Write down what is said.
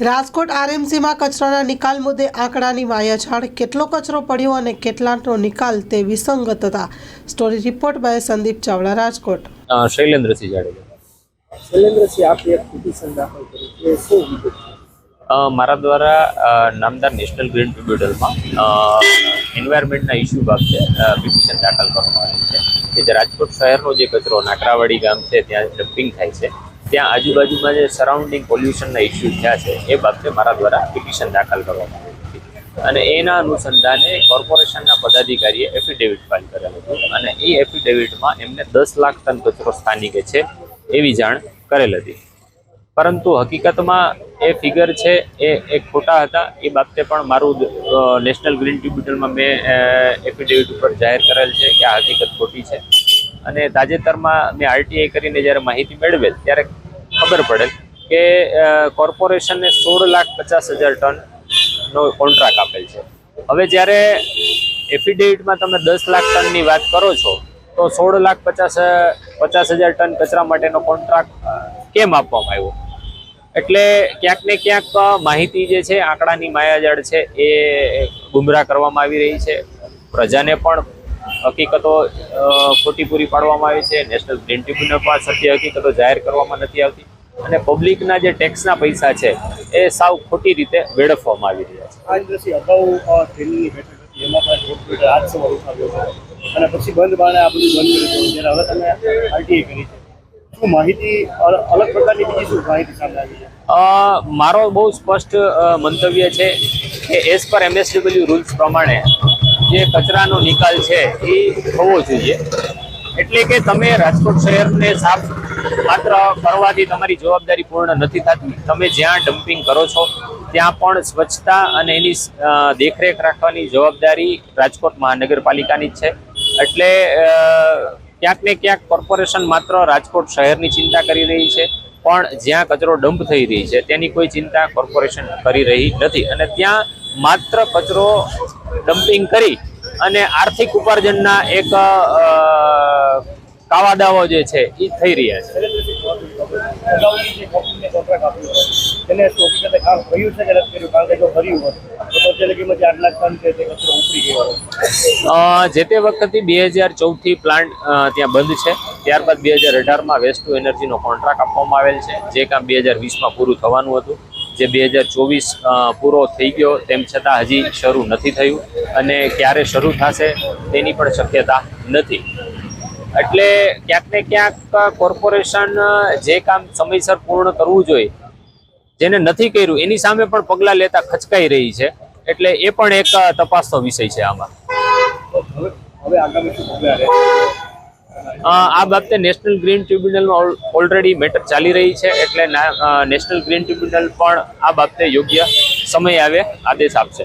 રાજકોટ આરએમસીમાં કચરાના નિકાલ મુદ્દે આંકડાની માયાછાળ કેટલો કચરો પડ્યો અને કેટલાનો નિકાલ તે વિસંગતતા story report by Sandeep Chavda Rajkot. Shailendrasinh Jadeja. Shailendrasinh આપે એક પિટિશન દાખલ કરી એ શું વિગત છે? અ, મારા દ્વારા નામદાર નેશનલ ગ્રીન ટ્રિબ્યુનલમાં એન્વાયરમેન્ટના ઇસ્યુ બાબતે પિટિશન દાખલ કરવામાં આવી છે કે જે રાજકોટ શહેરનો જે કચરો નાકરાવાડી ગામ છે ત્યાં ડમ્પિંગ થાય છે. ત્યાં આજુબાજુમાં જે સરાઉન્ડિંગ પોલ્યુશનના ઇસ્યુ થયા છે, એ બાબતે મારા દ્વારા પિટિશન દાખલ કરવામાં આવી હતી અને એના અનુસંધાને કોર્પોરેશનના પદાધિકારીએ એફિડેવિટ ફાઇલ કરેલ હતું અને એ એફિડેવિટમાં એમને દસ લાખ ટન કચરો સ્થાનિકે છે એવી જાણ કરેલ હતી. પરંતુ હકીકતમાં એ ફિગર છે, એ એક ખોટા હતા. એ બાબતે પણ મારું નેશનલ ગ્રીન ટ્રિબ્યુનલમાં મેં એફિડેવિટ ઉપર જાહેર કરેલ છે કે આ હકીકત ખોટી છે. અને તાજેતરમાં મેં આરટીઆઈ કરીને જ્યારે માહિતી મેળવેલ, ત્યારે ખબર પડેલ કે કોર્પોરેશનને સોળ લાખ પચાસ હજાર ટનનો કોન્ટ્રાક્ટ આપેલ છે. હવે જ્યારે એફિડેવિટમાં તમે દસ લાખ ટનની વાત કરો છો, તો સોળ લાખ પચાસ પચાસ હજાર ટન કચરા માટેનો કોન્ટ્રાક્ટ કેમ આપવામાં આવ્યો? એટલે ક્યાંક ને ક્યાંક માહિતી જે છે, આંકડાની માયાજાળ છે, એ ગુમરાહ કરવામાં આવી રહી છે. પ્રજાને પણ હકીકતો ખોટી પૂરી પાડવામાં આવી છે. નેશનલ ગ્રીન ટ્રિબ્યુનલ પણ સત્ય હકીકતો જાહેર કરવામાં નથી આવતી. અને પબ્લિકના જે ટેક્સના પૈસા છે એ સાવ ખોટી રીતે વેડફવામાં આવી રહ્યા છે. અને પછી બંધ બાણે આ બધું બંધ કરી હવે તમે આરટીઆઈ કરી છે. શું માહિતી અલગ પ્રકારની બીજી શું માહિતી સામે આવી છે? મારો બહુ સ્પષ્ટ મંતવ્ય છે કે એઝ પર એમએસડબલ્યુ રૂલ્સ પ્રમાણે જે કચરાનો નિકાલ છે, એ થવો જોઈએ. એટલે કે તમે રાજકોટ શહેરને સાફ માત્ર કરવાથી તમારી જવાબદારી પૂર્ણ નથી થતી. તમે જ્યાં ડમ્પિંગ કરો છો, ત્યાં પણ સ્વચ્છતા અને એની દેખરેખ રાખવાની જવાબદારી રાજકોટ મહાનગરપાલિકાની જ છે. એટલે ક્યાંક ને ક્યાંક કોર્પોરેશન માત્ર રાજકોટ શહેરની ચિંતા કરી રહી છે. પણ જ્યાં કચરો ડમ્પ થઈ રહી છે, તેની કોઈ ચિંતા કોર્પોરેશન કરી રહી નથી. અને ત્યાં માત્ર કચરો ડમ્પિંગ કરી અને આર્થિક ઉપાર્જનના એક કાવાદાવો જે છે એ થઈ રહ્યા છે. કોન્ટ્રાક્ટ આપ્યો હતો એને હકીકતે કામ કર્યું છે કે નથી કર્યું, કારણ કે જો કર્યું હોત જે છે તે કચરો ઉપડી ગયો જે તે વખતે બે હજાર ચૌદથી પ્લાન્ટ ત્યાં બંધ છે. ત્યારબાદ બે હજાર અઢારમાં વેસ્ટ ટુ એનર્જીનો કોન્ટ્રાક્ટ આપવામાં આવેલ છે. જે કામ બે હજાર વીસમાં પૂરું થવાનું હતું. જે બે હજાર ચોવીસ પૂરો થઈ ગયો, તેમ છતાં હજી શરૂ નથી થયું. અને ક્યારે શરૂ થશે, તેની પણ શક્યતા નથી. એટલે ક્યાંક ને ક્યાંક કોર્પોરેશન જે કામ સમયસર પૂર્ણ કરવું જોઈએ જેને નથી કર્યું એની સામે પણ પગલાં લેતા ખચકાઈ રહી છે. એટલે એ પણ એક તપાસનો વિષય છે આમાં. આ બાબતે નેશનલ ગ્રીન ટ્રિબ્યુનલમાં ઓલરેડી મેટર ચાલી રહી છે એટલે નેશનલ ગ્રીન ટ્રિબ્યુનલ પણ આ બાબતે યોગ્ય સમય આવે આદેશ આપશે.